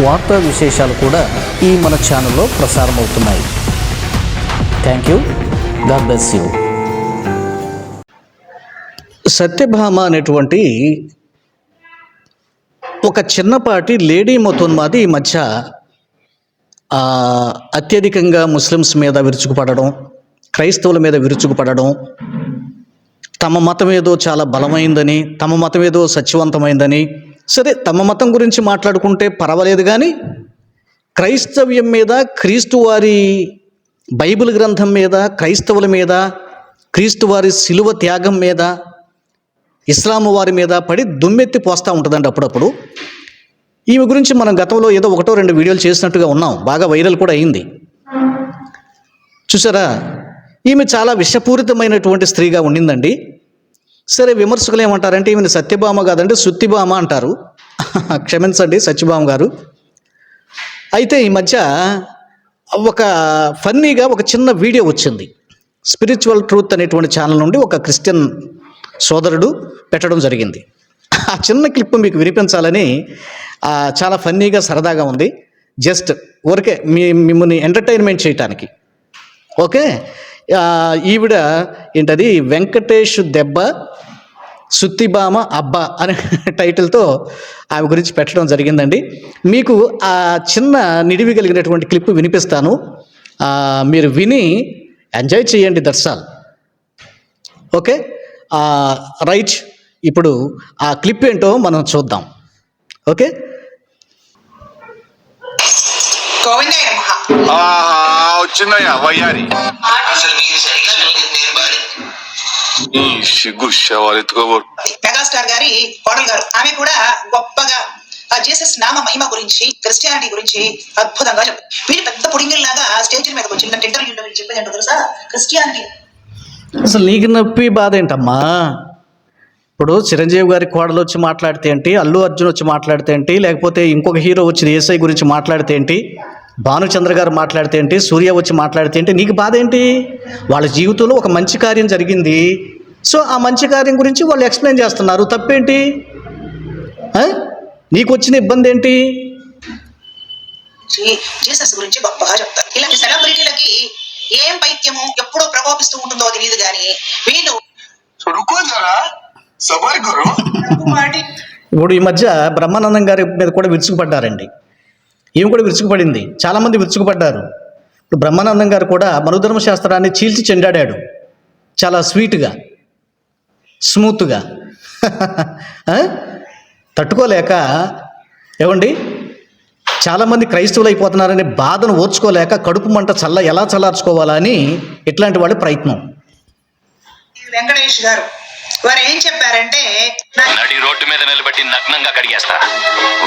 వార్తా విశేషాలు కూడా ఈ మన ఛానల్లో ప్రసారం అవుతున్నాయి thank you God bless you Satyabhama అనేటువంటి ఒక చిన్నపాటి లేడీ మొతోన్మాది ఈ మధ్య అత్యధికంగా ముస్లిమ్స్ మీద విరుచుకుపడడం క్రైస్తవుల మీద విరుచుకుపడడం తమ మతం ఏదో చాలా బలమైందని తమ మతం ఏదో సత్యవంతమైందని సరే తమ మతం గురించి మాట్లాడుకుంటే పర్వాలేదు కానీ క్రైస్తవ్యం మీద క్రీస్తు వారి బైబిల్ గ్రంథం మీద క్రైస్తవుల మీద క్రీస్తు వారి శిలువ త్యాగం మీద ఇస్లాం వారి మీద పడి దుమ్మెత్తి పోస్తూ ఉంటుందండి అప్పుడప్పుడు. ఈమె గురించి మనం గతంలో ఏదో ఒకటో రెండు వీడియోలు చేసినట్టుగా ఉన్నాం. బాగా వైరల్ కూడా అయింది. చూసారా? ఈమె చాలా విషపూరితమైనటువంటి స్త్రీగా ఉండిందండి. సరే విమర్శకులు ఏమంటారంటే ఈమెను సత్యభామ కాదంటే సుత్తిభామ అంటారు. క్షమించండి సత్యభామ గారు. అయితే ఈ మధ్య ఒక ఫన్నీగా ఒక చిన్న వీడియో వచ్చింది. స్పిరిచువల్ ట్రూత్ అనేటువంటి ఛానల్ నుండి ఒక క్రిస్టియన్ సోదరుడు పెట్టడం జరిగింది. ఆ చిన్న క్లిప్ మీకు వినిపించాలని చాలా ఫన్నీగా సరదాగా ఉంది. జస్ట్ ఊరికే మీ మిమ్మల్ని ఎంటర్టైన్మెంట్ చేయటానికి. ఓకే? ఈవిడ ఏంటది? వెంకటేష్ దెబ్బ సుత్తిబామ అబ్బా అనే టైటిల్తో ఆమె గురించి పెట్టడం జరిగిందండి. మీకు ఆ చిన్న నిడివి కలిగినటువంటి క్లిప్ వినిపిస్తాను. మీరు విని ఎంజాయ్ చేయండి దర్శాల్ ఓకే? రైట్. ఇప్పుడు ఆ క్లిప్ ఏంటో మనం చూద్దాం. ఓకే? గోవిందయ్య నమః ఆహా వచ్చిందయ్యా వయ్యారి. అసలు మీరు సరిగా చూడలేదు నేను బాడి ఈ సిగ్గు శవాలు ఎత్తుకోబోరు మెగాస్టార్ గారి కోడలు గారు. ఆమె కూడా గొప్పగా ఆ జీసస్ నామ మహిమ గురించి క్రిస్టియానిటీ గురించి అద్భుతంగా చెప్పారు వీరి పెద్ద పుడింగిల్లాగా స్టేజ్ మీదకి ఇంటర్వ్యూలో వీళ్ళు చెప్పేది ఏంటో తెలుసా? క్రిస్టియానిటీ. అసలు నీకు నొప్పి బాధ ఏంటమ్మా? ఇప్పుడు చిరంజీవి గారి కోడలు వచ్చి మాట్లాడితే ఏంటి? అల్లు అర్జున్ వచ్చి మాట్లాడితే ఏంటి? లేకపోతే ఇంకొక హీరో వచ్చి ఏసఐ గురించి మాట్లాడితే ఏంటి? భానుచంద్ర గారు మాట్లాడితే ఏంటి? సూర్య వచ్చి మాట్లాడితే ఏంటి? నీకు బాధ ఏంటి? వాళ్ళ జీవితంలో ఒక మంచి కార్యం జరిగింది. సో ఆ మంచి కార్యం గురించి వాళ్ళు ఎక్స్ప్లెయిన్ చేస్తున్నారు. తప్పేంటి? నీకు వచ్చిన ఇబ్బంది ఏంటి? జీసస్ గురించి గొప్పగా చెప్తారు ఇలాంటి సెలబ్రిటీలకి ఏం పైత్యము ఎప్పుడో ప్రకోపిస్తూ ఉంటుందో తెలియదు కానీ వీళ్ళు రుకో జరా. ఇప్పుడు ఈ మధ్య బ్రహ్మానందం గారి మీద కూడా విరుచుకుపడ్డారండి. ఈమె కూడా విరుచుకుపడింది. చాలామంది విరుచుకుపడ్డారు. ఇప్పుడు బ్రహ్మానందం గారు కూడా మనుధర్మ శాస్త్రాన్ని చీల్చి చెండాడాడు. చాలా స్వీట్గా. స్మూత్గా? తట్టుకోలేక ఏమండి? చాలామంది క్రైస్తవులు అయిపోతున్నారనే బాధను ఓర్చుకోలేక కడుపు మంట చల్ల ఎలా చల్లార్చుకోవాలా అని ఇట్లాంటి వాళ్ళ ప్రయత్నం. వెంకటేష్ గారు. వారు ఏం చెప్పారంటే నడి రోడ్డు మీద నిలబెట్టి నగ్నంగా కడిగేస్తా.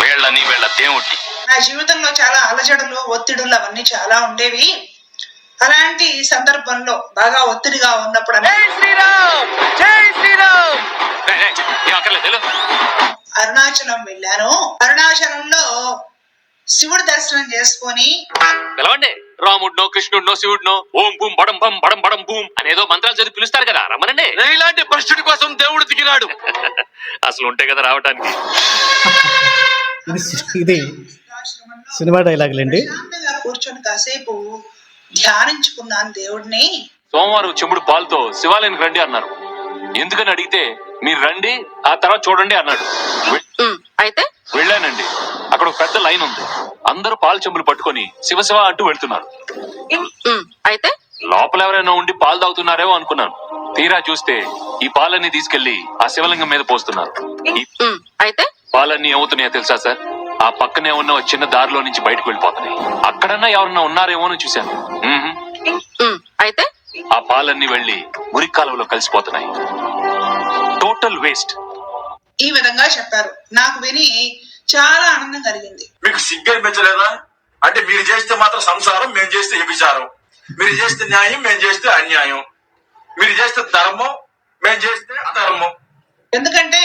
వేళ్ళని వీళ్ళ దేవుడిని. నా జీవితంలో చాలా అలజడులు ఒత్తిడులు అవన్నీ చాలా ఉండేవి. అలాంటి సందర్భంలో బాగా ఒత్తిడిగా ఉన్నప్పుడు. అరుణాచలం వెళ్ళాను. అరుణాచలంలో శివుడి దర్శనం చేసుకొని పిలవండి. రాముడినో కృష్ణుడినో శివుడినో ఓం బూం బడం బం బడం బడం బూం అనేదో మంత్రాలు చదివి పిలుస్తారు కదా రమ్మనండి ఇలాంటి భ్రష్టుడి కోసం దేవుడు దిగినాడు. అసలు ఉంటే కదా రావటానికి. ఇది సినిమా డైలాగులండి కూర్చొని కాసేపు ధ్యానించుకున్నాను దేవుడిని. సోమవారం చెంబుడు పాలతో శివాలయానికి రండి అన్నారు. ఎందుకని అడిగితే మీరు రండి ఆ తర్వాత చూడండి అన్నాడు. అయితే? వెళ్ళానండి. అక్కడ ఒక పెద్ద లైన్ ఉంది. అందరూ పాలు చెంబులు పట్టుకొని శివ శివ అంటూ వెళ్తున్నారు. అయితే? లోపల ఎవరైనా ఉండి పాలు తాగుతున్నారేమో అనుకున్నాను. తీరా చూస్తే ఈ పాలన్నీ తీసుకెళ్ళి ఆ శివలింగం మీద పోస్తున్నారు. అయితే? పాలన్నీ ఏమవుతున్నాయో తెలుసా సార్? ఆ పక్కనే ఉన్న చిన్న దారిలో నుంచి బయటకు వెళ్ళిపోతున్నాయి. అక్కడన్నా ఎవరన్నా ఉన్నారేమో అని చూశాను. అయితే? ఆ పాలన్నీ వెళ్ళి మురికి కాలువలో కలిసిపోతున్నాయి. టోటల్ వేస్ట్ ఈ విధంగా చెప్పారు. నాకు విని చాలా ఆనందం కలిగింది. మీకు సిగ్గు అనిపించలేదా? అంటే మీరు చేస్తే మాత్రం సంసారం మేము చేస్తే వ్యభిచారం. మీరు చేస్తే న్యాయం మేము చేస్తే అన్యాయం. మీరు చేస్తే ధర్మం మేము చేస్తే అధర్మం. ఎందుకంటే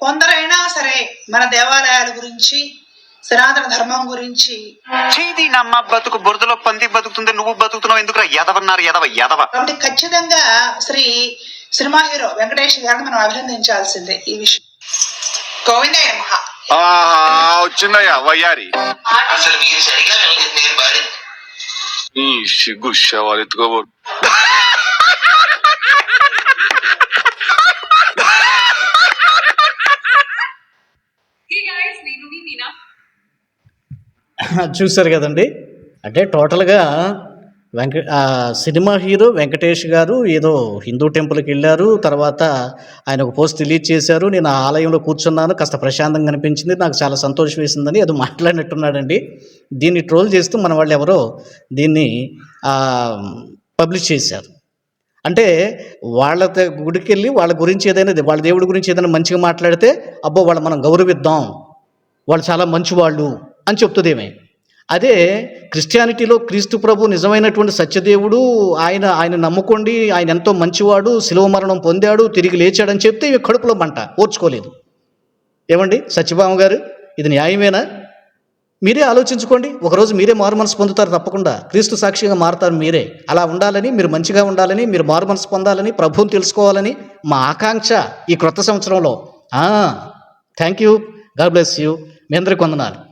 కొందరైనా సరే మన దేవాలయాల గురించి సనాతన ధర్మం గురించి చీది నమ్మ బతుకు బురదలో పంది బతుకుతుంది నువ్వు బతుకుతున్నావు ఎందుకురా ఎదవన్నారు ఎదవ ఎదవ కాబట్టి ఖచ్చితంగా శ్రీ సినిమా హీరో వెంకటేష్ గారిని మనం అభినందించాల్సిందే ఈ విషయం. గోవిందయ్య మహా. వచ్చిందయ్యా వయ్యారి. అసలు మీరు సరిగా వినలేదు నేను పాడింది ఈ సిగ్గు శవాలు ఎత్తుకోబోడు చూశారు కదండి? అంటే టోటల్గా వెంక ఆ సినిమా హీరో వెంకటేష్ గారు ఏదో హిందూ టెంపుల్కి వెళ్ళారు తర్వాత ఆయన ఒక పోస్ట్ రిలీజ్ చేశారు నేను ఆ ఆలయంలో కూర్చున్నాను కాస్త ప్రశాంతంగా అనిపించింది నాకు చాలా సంతోషం వేసిందని అది మాట్లాడినట్టున్నాడండి. దీన్ని ట్రోల్ చేస్తూ మన వాళ్ళు ఎవరో దీన్ని పబ్లిష్ చేశారు. అంటే వాళ్ళ గుడికి వెళ్ళి వాళ్ళ గురించి ఏదైనా వాళ్ళ దేవుడి గురించి ఏదైనా మంచిగా మాట్లాడితే అబ్బో వాళ్ళు మనం గౌరవిద్దాం వాళ్ళు చాలా మంచివాళ్ళు అని చెప్తుందేమే. అదే క్రిస్టియానిటీలో క్రీస్తు ప్రభు నిజమైనటువంటి సత్యదేవుడు ఆయన ఆయన నమ్ముకోండి ఆయన ఎంతో మంచివాడు శిలువ మరణం పొందాడు తిరిగి లేచాడని చెప్తే ఇవి కడుపులో మంట ఓర్చుకోలేదు. ఏమండి? సత్యభామ గారు ఇది న్యాయమేనా? మీరే ఆలోచించుకోండి. ఒకరోజు మీరే మారు మనసు పొందుతారు తప్పకుండా. క్రీస్తు సాక్షిగా మారుతారు మీరే. అలా ఉండాలని మీరు మంచిగా ఉండాలని మీరు మారు మనసు పొందాలని ప్రభువుని తెలుసుకోవాలని మా ఆకాంక్ష ఈ క్రొత్త సంవత్సరంలో. Thank you. God bless you. మీ అందరికి వందనాలు.